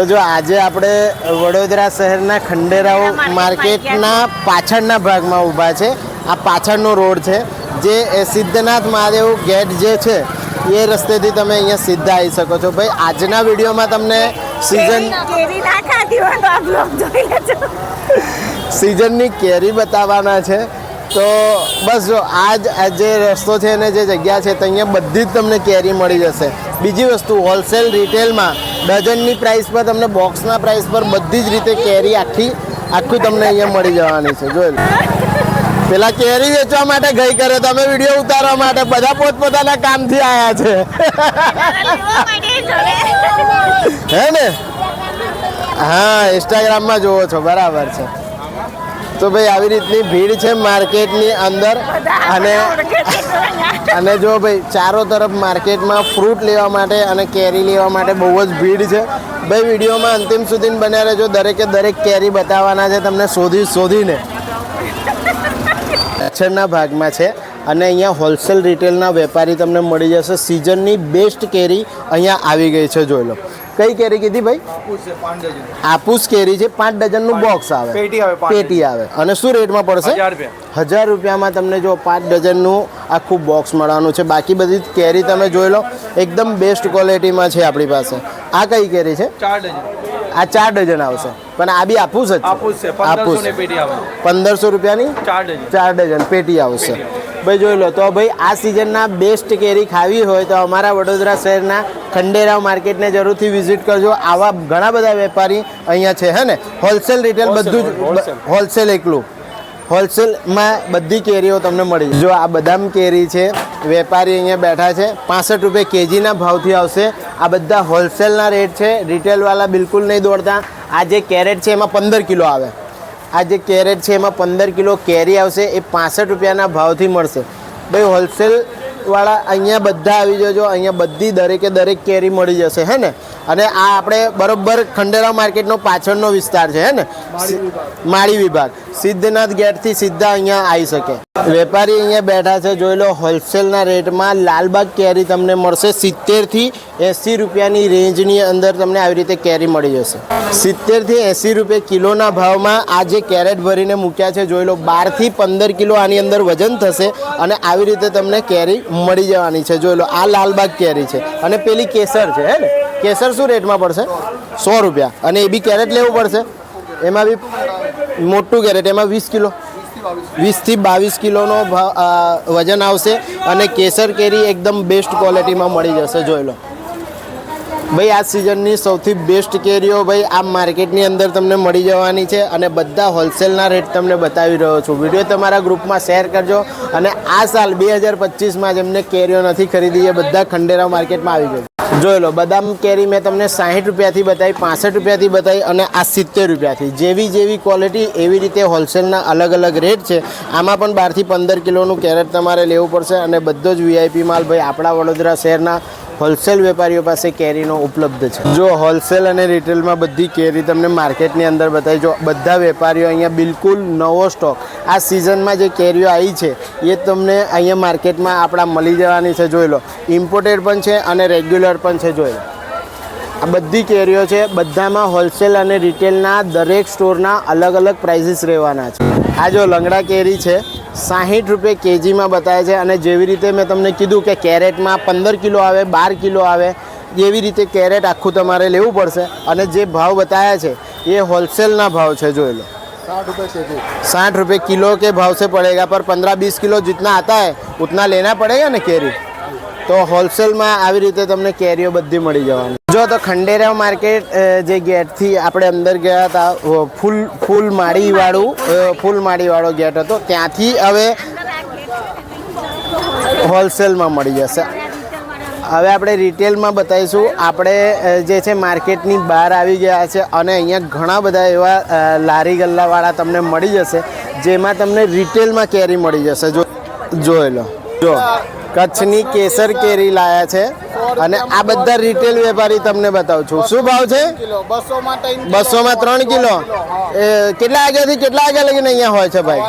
તો જો આજે આપણે વડોદરા શહેરના ખંડેરાઓ માર્કેટના પાછળના ભાગમાં ઊભા છે. આ પાછળનો રોડ છે જે સિદ્ધનાથ મહાદેવ ગેટ જે છે એ રસ્તેથી તમે અહીંયા સીધા આવી શકો છો. ભાઈ આજના વિડીયોમાં તમને સિઝન સિઝનની કેરી બતાવવાના છે. તો બસ જો આ જે રસ્તો છે અને જે જગ્યા છે તો અહીંયા બધી જ તમને કેરી મળી જશે. બીજી વસ્તુ હોલસેલ રિટેલમાં ડઝનની પ્રાઇસ પર તમને બોક્સના પ્રાઇસ પર બધી જ રીતે કેરી આખી આખું તમને અહીંયા મળી જવાની છે જોઈ પેલા કેરી વેચવા માટે ગઈ કરે તમે વીડિયો ઉતારવા માટે બધા પોતપોતાના કામથી આવ્યા છે. હે ને? હા ઇન્સ્ટાગ્રામમાં જોવો છો બરાબર છે. તો ભાઈ આવી રીતની ભીડ છે માર્કેટની અંદર અને અને જો ભાઈ ચારો તરફ માર્કેટમાં ફ્રૂટ લેવા માટે અને કેરી લેવા માટે બહુ જ ભીડ છે. ભાઈ વિડીયોમાં અંતિમ સુધી બન્યા રહેજો. દરેકે દરેક કેરી બતાવવાના છે તમને શોધી શોધીને. પાછળના ભાગમાં છે. અને અહીંયા હોલસેલ રિટેલના વેપારી તમને મળી જશે. સિઝનની બેસ્ટ કેરી અહીંયા આવી ગઈ છે જોઈ લો. કઈ કેરી કીધી ભાઈ? આपूस કેરી છે પાંચ ડઝનનું બોક્સ આવે. પેટી આવે પેટી આવે. અને શું રેટમાં પડશે? હજાર રૂપિયામાં તમને જો પાંચ ડઝનનું આખું બોક્સ મળવાનું છે. બાકી બધી કેરી તમે જોઈ લો એકદમ બેસ્ટ ક્વોલિટીમાં છે આપણી પાસે. આ કઈ કેરી છે? ચાર ડઝન. આ ચાર ડઝન આવશે. પણ આ બી આપુસ જ આપુસ છે પંદરસો રૂપિયાની? ચાર ડઝન. ચાર ડઝન પેટી આવશે. ભાઈ જોઈ લો તો ભાઈ આ સિઝનના બેસ્ટ કેરી ખાવી હોય તો અમારા વડોદરા શહેરના ખંડેરાવ માર્કેટને જરૂરથી વિઝિટ કરજો. આવા ઘણા બધા વેપારી અહીંયા છે હે ને? હોલસેલ રિટેલ બધું જ. હોલસેલ એકલું. હોલસેલમાં બધી કેરીઓ તમને મળી જો આ બદામ કેરી છે વેપારી અહીંયા બેઠા છે પાસઠ રૂપિયા કેજીના ભાવથી આવશે. આ બધા હોલસેલના રેટ છે રિટેલવાળા બિલકુલ નહીં દોડતા. આ જે કેરેટ છે એમાં પંદર કિલો આવે. આ જે કેરેટ છે એમાં પંદર કિલો કેરી આવશે એ પાસઠ રૂપિયાના ભાવથી મળશે. ભાઈ હોલસેલવાળા અહીંયા બધા આવી જજો અહીંયા બધી દરેકે દરેક કેરી મળી જશે હે ને? અને આ આપણે બરોબર ખંડેરાવ માર્કેટનો પાછળનો વિસ્તાર છે હે ને? માળી વિભાગ. સિદ્ધનાથ ગેટથી સીધા અહીંયા આવી શકે. વેપારી અહીંયા બેઠા છે, જોઈ લો, હોલસેલના રેટમાં લાલબાગ કેરી તમને મળશે. સિત્તેરથી એંસી રૂપિયાની રેન્જની અંદર તમને આવી રીતે કેરી મળી જશે. સિત્તેરથી એંસી રૂપિયા કિલોના ભાવમાં આ જે કેરેટ ભરીને મૂક્યા છે, જોઈ લો, બારથી પંદર કિલો આની અંદર વજન થશે અને આવી રીતે તમને કેરી મળી જવાની છે. જોઈ લો, આ લાલબાગ કેરી છે. અને પેલી કેસર છે, હે ને? કેસર શું રેટમાં પડશે? સો રૂપિયા. અને એ બી કેરેટ લેવું પડશે. એમાં બી મોટું કેરેટ એમાં વીસ કિલો. વીસથી બાવીસ કિલોનો વજન આવશે અને કેસર કેરી એકદમ બેસ્ટ ક્વોલિટીમાં મળી જશે, જોઈ લો. ભાઈ, આ સિઝનની સૌથી બેસ્ટ કેરીઓ ભાઈ, આ માર્કેટની અંદર તમને મળી જવાની છે અને બધા હોલસેલના રેટ તમને બતાવી રહ્યો છું. વીડિયો તમારા ગ્રુપમાં શેર કરજો અને આ સાલ બે હજાર પચીસમાં જેમને કેરીઓ નથી ખરીદી, એ બધા ખંડેરા માર્કેટમાં આવી ગયો જોઈ લો, બદામ કેરી મેં તમને સાહીઠ રૂપિયાથી બતાવી, પાસઠ રૂપિયાથી બતાવી અને આ સિત્તેર રૂપિયાથી. જેવી જેવી ક્વોલિટી એવી રીતે હોલસેલના અલગ અલગ રેટ છે. આમાં પણ બારથી પંદર કિલોનું કેરેટ તમારે લેવું પડશે અને બધો જ વીઆઈપી માલ ભાઈ આપણા વડોદરા શહેરના હોલસેલ વેપારીઓ પાસે કેરીનો ઉપલબ્ધ છે. જો હોલસેલ અને રિટેલમાં બધી કેરી તમને માર્કેટની અંદર બતાવી, જો બધા વેપારીઓ અહીંયા બિલકુલ નવો સ્ટોક આ સિઝનમાં જે કેરીઓ આવી છે, એ તમને અહીંયા માર્કેટમાં આપણા મળી જવાની છે, જોઈ લો. ઇમ્પોર્ટેડ પણ છે અને રેગ્યુલર પણ છે જોઈ લો આ બધી કેરીઓ છે બધામાં હોલસેલ અને રિટેલના દરેક સ્ટોરના અલગ અલગ પ્રાઇસીસ રહેવાના છે આ જો લંગડા કેરી છે સાહીઠ રૂપિયા કેજીમાં બતાવે છે અને જેવી રીતે મેં તમને કીધું કે કેરેટમાં પંદર કિલો આવે બાર કિલો આવે એવી રીતે કેરેટ આખું તમારે લેવું પડશે અને જે ભાવ બતાવ્યા છે એ હોલસેલના ભાવ છે જોઈ લો साठ रुपये किलो के भाव से पड़ेगा पर पंद्रह बीस किलो जितना आता है उतना लेना पड़ेगा ને કેરી તો હોલસેલમાં આવી રીતે તમને કેરીઓ બધી મળી જવાની. જો તો ખંડેરાવ માર્કેટ જે ગેટથી આપણે અંદર ગયા હતા ફૂલ ફૂલ માળીવાળું ફૂલ માળીવાળો ગેટ હતો. ત્યાંથી હવે હોલસેલમાં મળી જશે. હવે આપણે રિટેલમાં બતાવીશું. આપણે જે છે માર્કેટની બહાર આવી ગયા છે અને અહીંયા ઘણા બધા એવા લારી ગલ્લાવાળા તમને મળી જશે, જેમાં તમને રિટેલમાં કેરી મળી જશે. જો, જોઈ લો. જો. કચ્છની કેસર કેરી લાયા છે. અને આ બધા રિટેલ વેપારી તમને બતાવું છું. શું ભાવ છે? બસો માં ત્રણ કિલો. એ કેટલા વાગ્યાથી કેટલા વાગ્યા લગીને અહીંયા હોય છે ભાઈ?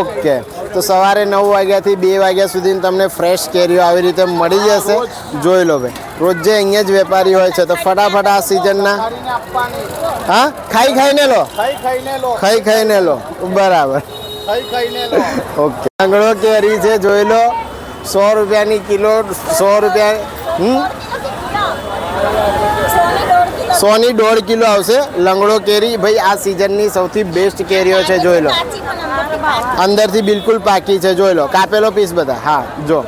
ઓકે. તો સવારે નવ વાગ્યાથી બે વાગ્યા સુધી તમને ફ્રેશ કેરીઓ આવી રીતે મળી જશે. જોઈ લો ભાઈ. રોજ જે અહીંયા જ વેપારી હોય છે તો ફટાફટ આ સિઝનના હા? ખાઈ ખાઈને લો? ખાઈ ખાઈને લો. ખાઈ ખાઈને લો. બરાબર. ઓકે. આંગળો કેરી છે, જોઈ લો. સો રૂપિયાની કિલો, સો રૂપિયા, હમ? સોની દોઢ કિલો આવશે. લંગડો કેરી, ભાઈ, આ સિઝનની સૌથી બેસ્ટ કેરીઓ છે, જોઈ લો. અંદરથી બિલકુલ પાકી છે, જોઈ લો. કાપેલો પીસ બધા. હા, જો.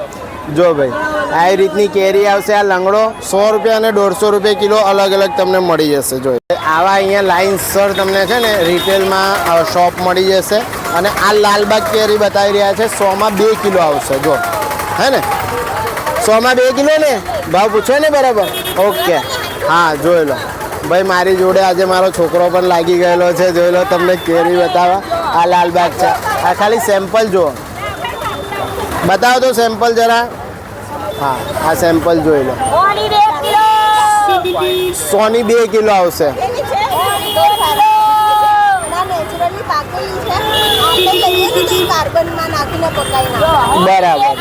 જો, ભાઈ. આ રીતની કેરી આવશે, આ લંગડો. સો રૂપિયા અને દોઢસો રૂપિયા કિલો અલગ અલગ તમને મળી જશે, જોઈ આવા અહીંયા લાઈન સર તમને છે ને રિટેલમાં શોપ મળી જશે. અને આ લાલબાગ કેરી બતાવી રહ્યા છે. સોમાં બે કિલો આવશે. જો. હે ને? સોમાં બે કિલો ને? ભાવ પૂછો ને બરાબર? ઓકે. હા જોઈ લો. ભાઈ મારી જોડે આજે મારો છોકરો પણ લાગી ગયેલો છે. જોઈ લો તમને કેરી બતાવવા. આ લાલબાગ છે. આ ખાલી સેમ્પલ જુઓ. બતાવો તો સેમ્પલ જરા. હા આ સેમ્પલ જોઈ લો. સોની બે કિલો આવશે એની છે ઓણી બે કિલો નેચરલી પાકેલી છે આપણે કહીએ ને કે કાર્બનમાં નાખીને પકાઈ બરાબર.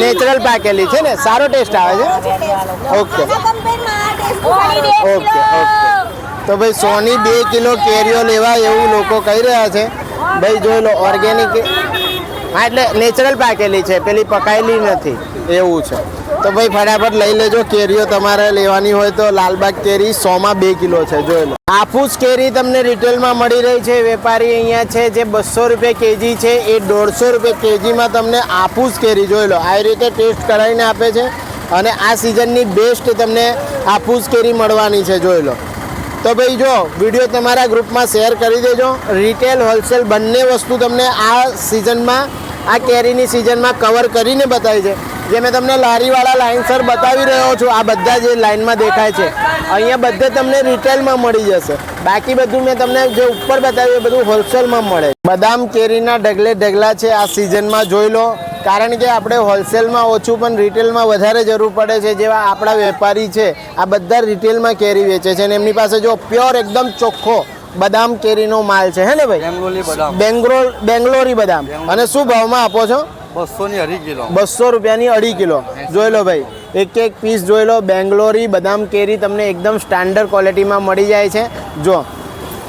નેચરલ પાકેલી છે ને? સારો ટેસ્ટ આવે છે? ઓકે. Okay okay. તો ભાઈ સોની બે કિલો કેરીઓ લેવા એવું લોકો કહી રહ્યા છે. ભાઈ જોઈ લો ઓર્ગેનિક હા, એટલે નેચરલ પાકેલી છે, પેલી પકાયેલી નથી. એવું છે. તો ભાઈ ફટાફટ લઈ લેજો, કેરીઓ તમારે લેવાની હોય તો. લાલબાગ કેરી સોમાં બે કિલો છે, જોઈ લો. હાફૂસ કેરી તમને રિટેલમાં મળી રહી છે. વેપારી અહીંયા છે જે બસો રૂપિયા કેજી છે. એ દોઢસો રૂપિયા કેજીમાં તમને હાફૂસ કેરી, જોઈ લો. આવી રીતે ટેસ્ટ કરાવીને આપે છે. અને આ સિઝનની બેસ્ટ તમને હાફૂસ કેરી મળવાની છે, જોઈ લો. તો ભાઈ જો, વીડિયો તમારા ગ્રુપમાં શેર કરી દેજો. રિટેલ હોલસેલ બંને વસ્તુ તમને આ સિઝનમાં, આ કેરીની સિઝનમાં કવર કરીને બતાવી છે. જે મેં તમને લારીવાળા લાઇનસર બતાવી રહ્યો છું. આ બધા જે લાઇનમાં દેખાય છે. અહીંયા બધે તમને રિટેલમાં મળી જશે. બાકી બધું મેં તમને જે ઉપર બતાવ્યું એ બધું હોલસેલમાં મળે બદામ કેરીના ઢગલે ઢગલા છે આ સિઝનમાં જોઈ લો. કારણ કે આપણે હોલસેલમાં ઓછું પણ રિટેલમાં વધારે જરૂર પડે છે. જેવા આપણા વેપારી છે આ બધા રિટેલમાં કેરી વેચે છે. અને એમની પાસે જો પ્યોર એકદમ ચોખ્ખો બદામ કેરીનો માલ છે. હે ને ભાઈ? બેંગલોલી બેંગ્લોરી બદામ. અને શું ભાવમાં આપો છો? બસો રૂપિયાની અઢી કિલો. જોઈ લો ભાઈ, એક એક પીસ જોઈ લો. બેંગ્લોરી, બદામ, કેરી તમને એકદમ સ્ટાન્ડર્ડ ક્વોલિટીમાં મળી જાય છે. જો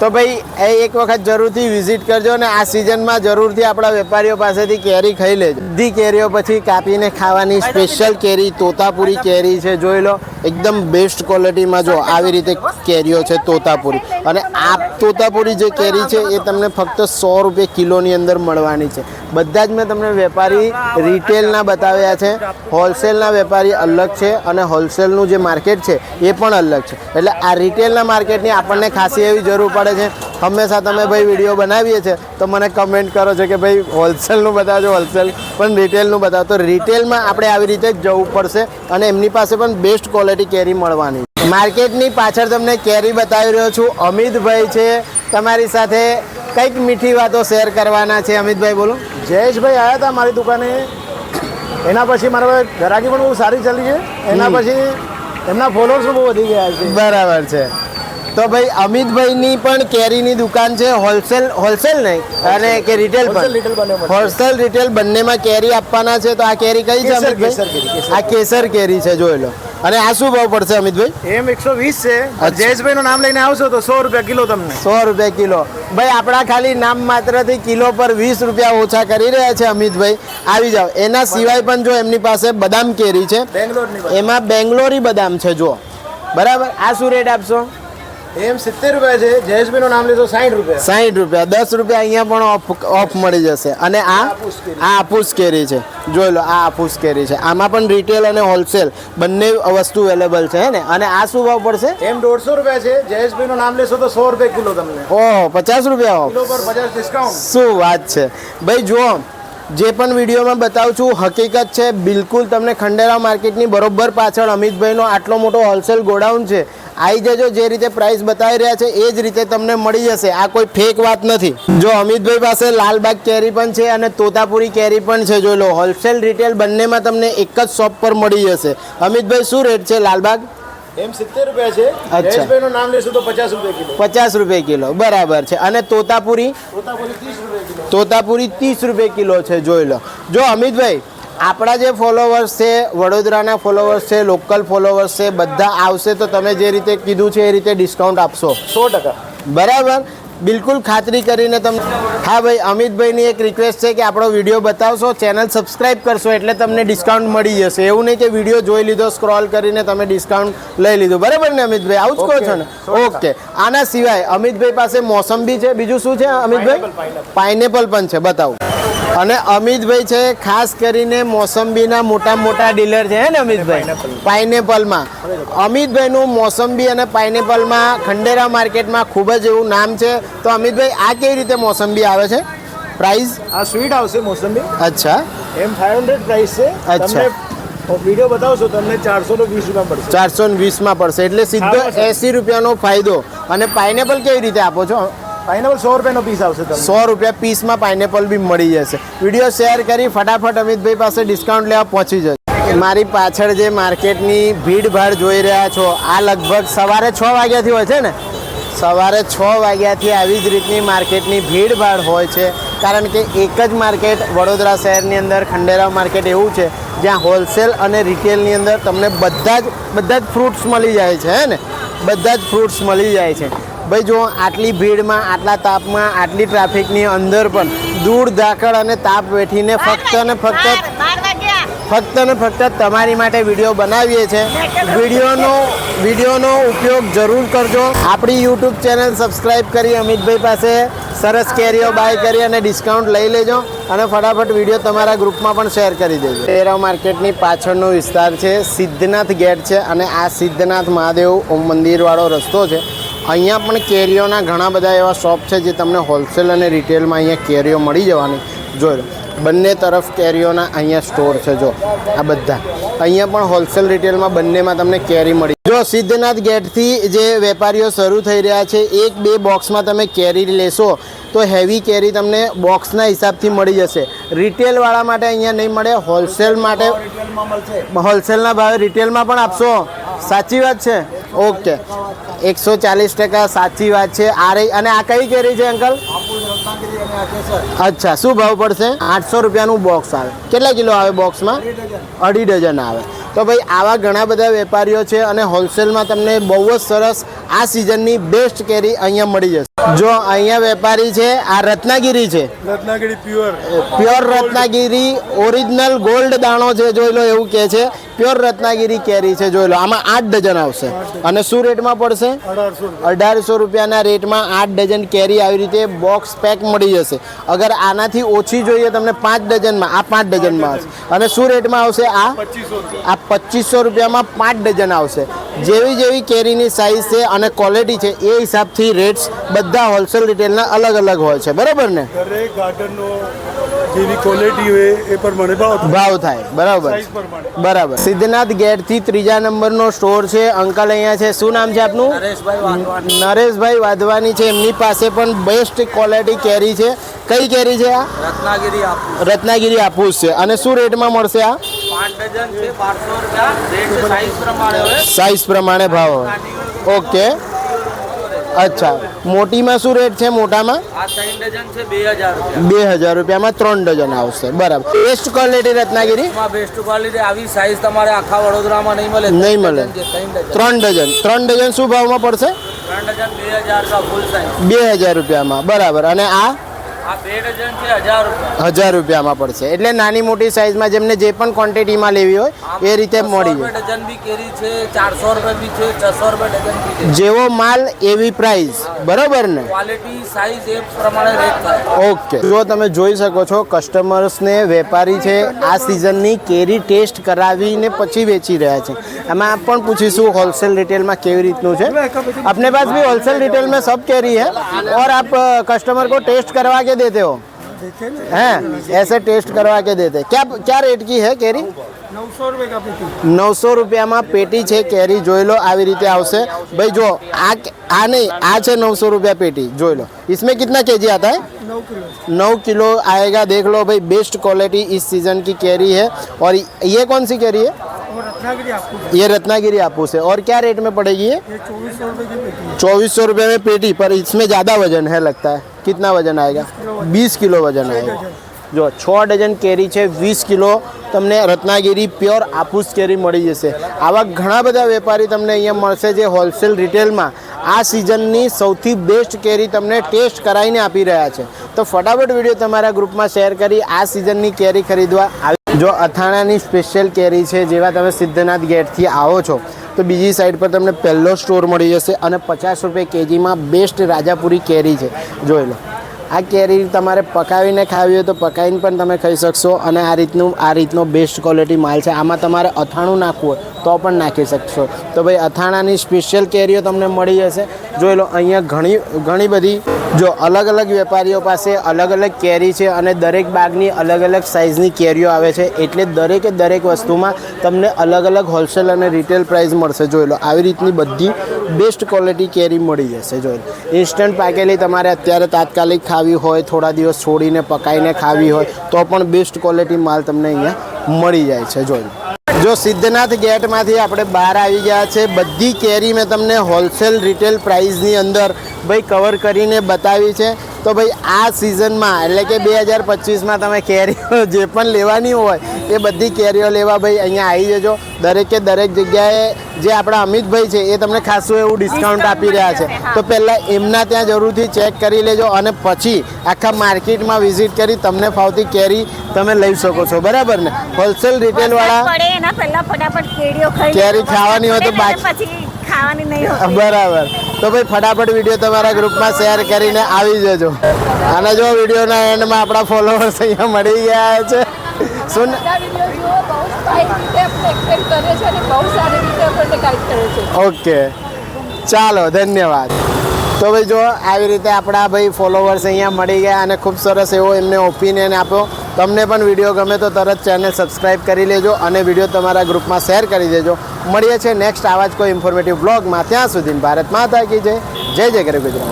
તો ભાઈ, એ એક વખત જરૂરથી વિઝિટ કરજો અને આ સિઝનમાં જરૂરથી આપણા વેપારીઓ પાસેથી કેરી ખાઈ લેજો. બધી કેરીઓ પછી કાપીને ખાવાની સ્પેશિયલ કેરી, તોતાપુરી કેરી છે, જોઈ લો. એકદમ બેસ્ટ ક્વોલિટીમાં જો આવી રીતે કેરીઓ છે, તોતાપુરી. અને આ તોતાપુરી જે કેરી છે, એ તમને ફક્ત સો રૂપિયા કિલોની અંદર મળવાની છે. બધા જ મેં તમને વેપારી રિટેલના બતાવ્યા છે. હોલસેલના વેપારી અલગ છે અને હોલસેલનું જે માર્કેટ છે, એ પણ અલગ છે. એટલે આ રિટેલના માર્કેટની આપણને ખાસી એવી જરૂર પડે છે. હંમેશા તમે ભાઈ વીડિયો બનાવીએ છીએ તો મને કમેન્ટ કરો છો કે ભાઈ હોલસેલનું બતાવજો હોલસેલ પણ રિટેલનું બતાવો. તો રિટેલમાં આપણે આવી રીતે જ જવું પડશે અને એમની પાસે પણ બેસ્ટ ક્વોલિટી કેરી મળવાની માર્કેટની પાછળ તમને કેરી બતાવી રહ્યો છું. અમિતભાઈ છે તમારી સાથે. કંઈક મીઠી વાતો શેર કરવાના છે. અમિતભાઈ બોલો. જયેશભાઈ આવ્યા હતા મારી દુકાને. એના પછી મારા ઘરાકી પણ બહુ સારી ચાલી છે. એના પછી એમના ફોલોઅર્સ બહુ વધી ગયા છે. બરાબર છે. તો ભાઈ અમિતભાઈની પણ કેરીની દુકાન છે હોલસેલ હોલસેલ નહીં અને કે રિટેલ પણ. હોલસેલ રિટેલ બંનેમાં કેરી આપવાના છે. તો આ કેરી કઈ છે અમિતભાઈ. આ કેસર કેરી છે જોઈ લો. અને આ શું ભાવ પડશે અમિતભાઈ? એમ એકસો વીસ છે. જયેશભાઈ નું નામ લઈને આવશો તો સો રૂપિયા કિલો તમને. સો રૂપિયા કિલો. ભાઈ આપણા ખાલી નામ માત્રથી કિલો પર વીસ રૂપિયા ઓછા કરી રહ્યા છે અમિતભાઈ. આવી જાઓ. એના સિવાય પણ જો એમની પાસે બદામ કેરી છે એમાં બેંગ્લોરી બદામ છે જો બરાબર? આ શું રેટ આપશો? એમ સિત્તેર રૂપિયા છે. જયેશભાઈ નું નામ લીધો સાઠ રૂપિયા. સાઠ રૂપિયા. દસ રૂપિયા અહીંયા પણ ઓફ ઓફ મળી જશે. અને આ. આ હાફૂસ કેરી છે. જોઈ લો આ આપુસ કેરી છે. આમાં પણ રિટેલ અને હોલસેલ બંને વસ્તુ અવેલેબલ છે ને? અને આ શું ભાવ પડશે? એમ દોઢસો રૂપિયા છે. જયેશભાઈ નું નામ લેશો તો સો રૂપિયા કિલો તમને. ઓહો પચાસ રૂપિયા હો કિલો પર પચાસ ડિસ્કાઉન્ટ શું વાત છે. ભાઈ જુઓ જે પણ વિડીયોમાં બતાવું છું હકીકત છે બિલકુલ તમને ખંડેરા માર્કેટની બરોબર પાછળ અમિતભાઈનો આટલો મોટો હોલસેલ ગોડાઉન છે. આવી જજો જે રીતે પ્રાઇસ બતાવી રહ્યા છે એ જ રીતે તમને મળી જશે. આ કોઈ ફેક વાત નથી. જો અમિતભાઈ પાસે લાલબાગ કેરી પણ છે અને તોતાપુરી કેરી પણ છે જોઈ લો હોલસેલ રિટેલ બંનેમાં તમને એક જ શોપ પર મળી જશે. અમિતભાઈ શું રેટ છે લાલબાગ? એમ સિત્તેર રૂપિયા છે. જયેશભાઈનું નામ લેશું તો પચાસ રૂપિયા કિલો. પચાસ રૂપિયા કિલો. બરાબર છે. અને તોતાપુરી? તોતાપુરી ત્રીસ રૂપિયા કિલો. તોતાપુરી ત્રીસ રૂપિયા કિલો છે જોઈ લો. જો અમિતભાઈ આપણા જે ફોલોવર્સ છે વડોદરાના ફોલોવર્સ છે લોકલ ફોલોવર્સ છે બધા આવશે તો તમે જે રીતે કીધું છે એ રીતે ડિસ્કાઉન્ટ આપશો. સો ટકા. બરાબર? બિલકુલ ખાતરી કરીને તમે હા ભાઈ અમિતભાઈની એક રિક્વેસ્ટ છે કે આપણો વીડિયો બતાવશો ચેનલ સબસ્ક્રાઇબ કરશો એટલે તમને ડિસ્કાઉન્ટ મળી જશે. એવું નહીં કે વીડિયો જોઈ લીધો સ્ક્રોલ કરીને તમે ડિસ્કાઉન્ટ લઈ લીધું. બરાબર ને અમિતભાઈ? આવું જ કહો છો ને? ઓકે. આના સિવાય અમિતભાઈ પાસે મોસંબી છે? બીજું શું છે અમિતભાઈ? પાઇનેપલ પણ છે. બતાવું. અને અમિતભાઈ છે ખાસ કરીને મોસંબીના મોટા મોટા ડીલર છે ને અમિતભાઈ? પાઇનેપલમાં અમિતભાઈનું મોસંબી અને પાઇનેપલમાં ખંડેરા માર્કેટમાં ખૂબ જ એવું નામ છે. તો અમિતભાઈ આ કેવી રીતે મોસંબી આવે છે? પ્રાઇસ આ સ્વીટ આવશે મોસંબી. અચ્છા. એમ ફાઈવ હંડ્રેડ પ્રાઇસ છે. અચ્છા. વીડિયો બતાવશો તમને ચારસો ને વીસ રૂપિયા પડશે. ચારસો ને વીસમાં પડશે. એટલે સીધો એસી રૂપિયાનો ફાયદો. અને પાઇનેપલ કેવી રીતે આપો છો? પાઇનેપલ સો રૂપિયાનો પીસ આવશે સો રૂપિયા પીસમાં પાઇનેપલ બી મળી જશે. વીડિયો શેર કરી ફટાફટ અમિતભાઈ પાસે ડિસ્કાઉન્ટ લેવા પહોંચી જશે મારી પાછળ જે માર્કેટની ભીડભાડ જોઈ રહ્યા છો, આ લગભગ સવારે છ વાગ્યાથી હોય છે ને? સવારે છ વાગ્યાથી આવી જ રીતની માર્કેટની ભીડભાડ હોય છે. કારણ કે એક જ માર્કેટ વડોદરા શહેરની અંદર ખંડેરા માર્કેટ એવું છે, જ્યાં હોલસેલ અને રિટેલની અંદર તમને બધા જ બધા જ ફ્રૂટ્સ મળી જાય છે, હે ને? બધા જ ફ્રૂટ્સ મળી જાય છે. ભાઈ જો આટલી ભીડમાં આટલા તાપમાં આટલી ટ્રાફિકની અંદર પણ દૂર ધાકડ અને તાપ વેઠીને ફક્ત ને ફક્ત ફક્ત ને ફક્ત તમારી માટે વીડિયો બનાવીએ છીએ. વિડીયોનો વિડીયોનો ઉપયોગ જરૂર કરજો. આપણી યુટ્યુબ ચેનલ સબસ્ક્રાઈબ કરી અમિતભાઈ પાસે સરસ કેરીઓ બાય કરી અને ડિસ્કાઉન્ટ લઈ લેજો અને ફટાફટ વીડિયો તમારા ગ્રુપમાં પણ શેર કરી દેજો. તેરા માર્કેટની પાછળનો વિસ્તાર છે સિદ્ધનાથ ગેટ છે અને આ સિદ્ધનાથ મહાદેવ મંદિરવાળો રસ્તો છે. અહીંયા પણ કેરીઓના ઘણા બધા એવા શોપ છે જે તમને હોલસેલ અને રિટેલમાં અહીંયા કેરીઓ મળી જવાની. જોઈ લો બંને તરફ કેરીઓના અહીંયા સ્ટોર છે જો. આ બધા. અહીંયા પણ હોલસેલ રિટેલમાં બંનેમાં તમને કેરી મળી જો સિદ્ધનાથ ગેટથી જે વેપારીઓ શરૂ થઈ રહ્યા છે એક બે બોક્સમાં તમે કેરી લેશો તો હેવી કેરી તમને બોક્સના હિસાબથી મળી જશે. રિટેલવાળા માટે અહીંયા નહીં મળે હોલસેલ માટે હોલસેલના ભાવે રિટેલમાં પણ આપશો. સાચી વાત છે? ઓકે. એકસો ચાલીસ ટકા સાચી વાત છે. આ રહી અને આ કઈ કેરી છે, અંકલ? અચ્છા, શું ભાવ પડશે? આઠસો રૂપિયાનું બોક્સ આવે. કેટલા કિલો આવે બોક્સમાં અઢી ડઝન આવે. તો ભાઈ, આવા ઘણા બધા વેપારીઓ છે અને હોલસેલમાં તમને બહુ જ સરસ આ સિઝનની બેસ્ટ કેરી અહીંયા મળી જશે. જો અહીંયા વેપારી છે આ રત્નાગીરી છે. Ratnagiri pure. Pure Ratnagiri original gold દાણો છે જોઈ લો એવું કે છે. પ્યોર રત્નાગીરી કેરી છે જોઈ લો. આમાં આઠ ડઝન આવશે. અને શું રેટમાં પડશે? અઢારસો અઢારસો રૂપિયાના રેટમાં આઠ ડઝન કેરી આવી રીતે બોક્સ પેક મળી જશે. અગર આનાથી ઓછી જોઈએ તમને પાંચ ડઝનમાં આ પાંચ ડઝનમાં આવશે. અને શું રેટમાં આવશે આ? આ પચીસો રૂપિયામાં પાંચ ડઝન આવશે. જેવી જેવી કેરીની સાઇઝ છે અને ક્વોલિટી છે એ હિસાબથી રેટ્સ બધા હોલસેલ રિટેલના અલગ અલગ હોય છે. બરાબર ને? દરેક ગાર્ડનનો જેવી ક્વોલિટી હોય એ પ્રમાણે ભાવ થાય. ભાવ થાય. બરાબર. બરાબર. સિદ્ધનાથ ગેટથી ત્રીજા નંબરનો સ્ટોર છે. અંકલ અહીંયા છે. શું નામ છે આપનું? નરેશભાઈ વાધવાની છે. એમની પાસે પણ બેસ્ટ ક્વોલિટી કેરી છે. કઈ કેરી છે આ? રત્નાગીરી આપું. રત્નાગીરી આપૂસ છે. અને શું રેટમાં મળશે આ? સાઈઝ પ્રમાણે ભાવ હોય ઓકે. અચ્છા. મોટીમાં શું રેટ છે મોટામાં? બે હજાર રૂપિયામાં ત્રણ ડઝન આવશે. બરાબર. Best quality Ratnagiri? Best quality આવી સાઈઝ તમારે આખા વડોદરામાં નહીં મળે. નહીં મળે. ત્રણ ડઝન. ત્રણ ડઝન. શું ભાવમાં પડશે? બે હજાર રૂપિયામાં. બરાબર. અને આ? હજાર રૂપિયામાં પડશે. એટલે નાની મોટી સાઇઝમાં જેમને જે પણ ક્વોન્ટિટીમાં લેવી હોય એ રીતે મળી જાય. જેવો માલ એવી પ્રાઇસ બરોબર ને? ઓકે. જો તમે જોઈ શકો છો કસ્ટમર્સને વેપારી છે આ સિઝનની કેરી ટેસ્ટ કરાવીને પછી વેચી રહ્યા છે. આમાં પણ પૂછીશું હોલસેલ રિટેલમાં કેવી રીતનું છે. આપને પાસ ભી હોલસેલ રિટેલ મેં સબ કેરી હે ઓર આપ કસ્ટમર કો ટેસ્ટ કરવા કે के देते हो हैं ऐसे टेस्ट करवा के देते हैं क्या क्या रेट की है कैरी નવસો રૂપિયામાં પેટી છે કેરી જોઈ લો આવી રીતે આવશે ભાઈ જો આ આ નહીં આ છે નવસો રૂપિયા पेटी જોઈ लो इसमें कितना केजी आता है नौ किलो आएगा देख लो भाई बेस्ट क्वालिटी इस सीजन की कैरी है और ये कौन सी कैरी है ये रत्नागिरी आपू से। और क्या रेट में पड़ेगी ये? चौबीस सौ रुपये में पेटी पर इसमें ज़्यादा वजन है लगता है। कितना वजन आएगा? बीस किलो वजन। आएगा। જો છ ડઝન કેરી છે વીસ કિલો તમને રત્નાગીરી પ્યોર આપુસ કેરી મળી જશે। આવા ઘણા બધા વેપારી તમને અહીંયા મળશે જે હોલસેલ રિટેલમાં આ સિઝનની સૌથી બેસ્ટ કેરી તમને ટેસ્ટ કરાવીને આપી રહ્યા છે. તો ફટાફટ વીડિયો તમારા ગ્રુપમાં શેર કરી આ સિઝનની કેરી ખરીદવા. જો અથાણાની સ્પેશિયલ કેરી છે જેવા તમે સિદ્ધનાથ ગેટથી આવો છો, તો બીજી સાઈડ પર તમને પહેલો સ્ટોર મળી જશે અને પચાસ રૂપિયા કેજીમાં બેસ્ટ રાજાપુરી કેરી છે. જોઈ લો. આ કેરી તમારે પકાવીને ખાવી હોય તો પકાવીને પણ તમે ખાઈ શકશો અને આ રીતનું, આ રીતનો બેસ્ટ ક્વોલિટી માલ છે. આમાં તમારે અથાણું નાખવું હોય તો પણ નાખી શકશો. તો ભાઈ, અથાણાની સ્પેશિયલ કેરીઓ તમને મળી જશે. જોઈ લો, અહીંયા ઘણી ઘણી બધી, જો અલગ અલગ વેપારીઓ પાસે અલગ અલગ કેરી છે અને દરેક બાગની અલગ અલગ સાઇઝની કેરીઓ આવે છે. એટલે દરેકે દરેક વસ્તુમાં તમને અલગ અલગ હોલસેલ અને રિટેલ પ્રાઇસ મળશે. જોઈ લો, આવી રીતની બધી બેસ્ટ ક્વોલિટી કેરી મળી જશે. જોઈ લો ઇન્સ્ટન્ટ પાકેલી તમારે અત્યારે તાત્કાલિક ખાવી હોય, થોડા દિવસ છોડીને પકાવીને ખાવી હોય, તો પણ બેસ્ટ ક્વોલિટી માલ તમને અહીંયા મળી જાય છે. જોઈ લો. જો સિદ્ધનાથ ગેટમાંથી આપણે બહાર આવી ગયા છે, બધી કેરી મેં તમને હોલસેલ રિટેલ પ્રાઇસની અંદર ભાઈ કવર કરીને બતાવી છે. તો ભાઈ આ સિઝનમાં એટલે કે બે હજાર પચીસમાં તમે કેરીઓ જે પણ લેવાની હોય એ બધી કેરીઓ લેવા ભાઈ અહીંયા આવી જજો. દરેકે દરેક જગ્યાએ જે આપણા અમિતભાઈ છે એ તમને ખાસું એવું ડિસ્કાઉન્ટ આપી રહ્યા છે. તો પહેલાં એમના ત્યાં જરૂરથી ચેક કરી લેજો અને પછી આખા માર્કેટમાં વિઝિટ કરી તમને ફાવતી કેરી તમે લઈ શકો છો. બરાબર ને? હોલસેલ રિટેલવાળા કેરી ખાવાની હોય તો બાકી- ખાવાની નહીં બરાબર. તો ભાઈ ફટાફટ વીડિયો તમારા ગ્રુપમાં શેર કરીને આવી જજો. અને જો વિડીયોના એન્ડમાં આપણા ફોલોવર્સ અહીંયા મળી ગયા છે છે ઓકે. ચાલો ધન્યવાદ. તો ભાઈ જો આવી રીતે આપણા ભાઈ ફોલોવર્સ અહીંયા મળી ગયા અને ખૂબ સરસ એવો એમને ઓપિનિયન આપ્યો. તમને પણ વીડિયો ગમે તો તરત ચેનલ સબસ્ક્રાઈબ કરી લેજો અને વીડિયો તમારા ગ્રુપમાં શેર કરી દેજો. મળીએ છીએ નેક્સ્ટ આવા જ કોઈ ઇન્ફોર્મેટિવ બ્લોગમાં ત્યાં સુધી ભારત માતા કી જય. જય જય કરે ગુજરાત.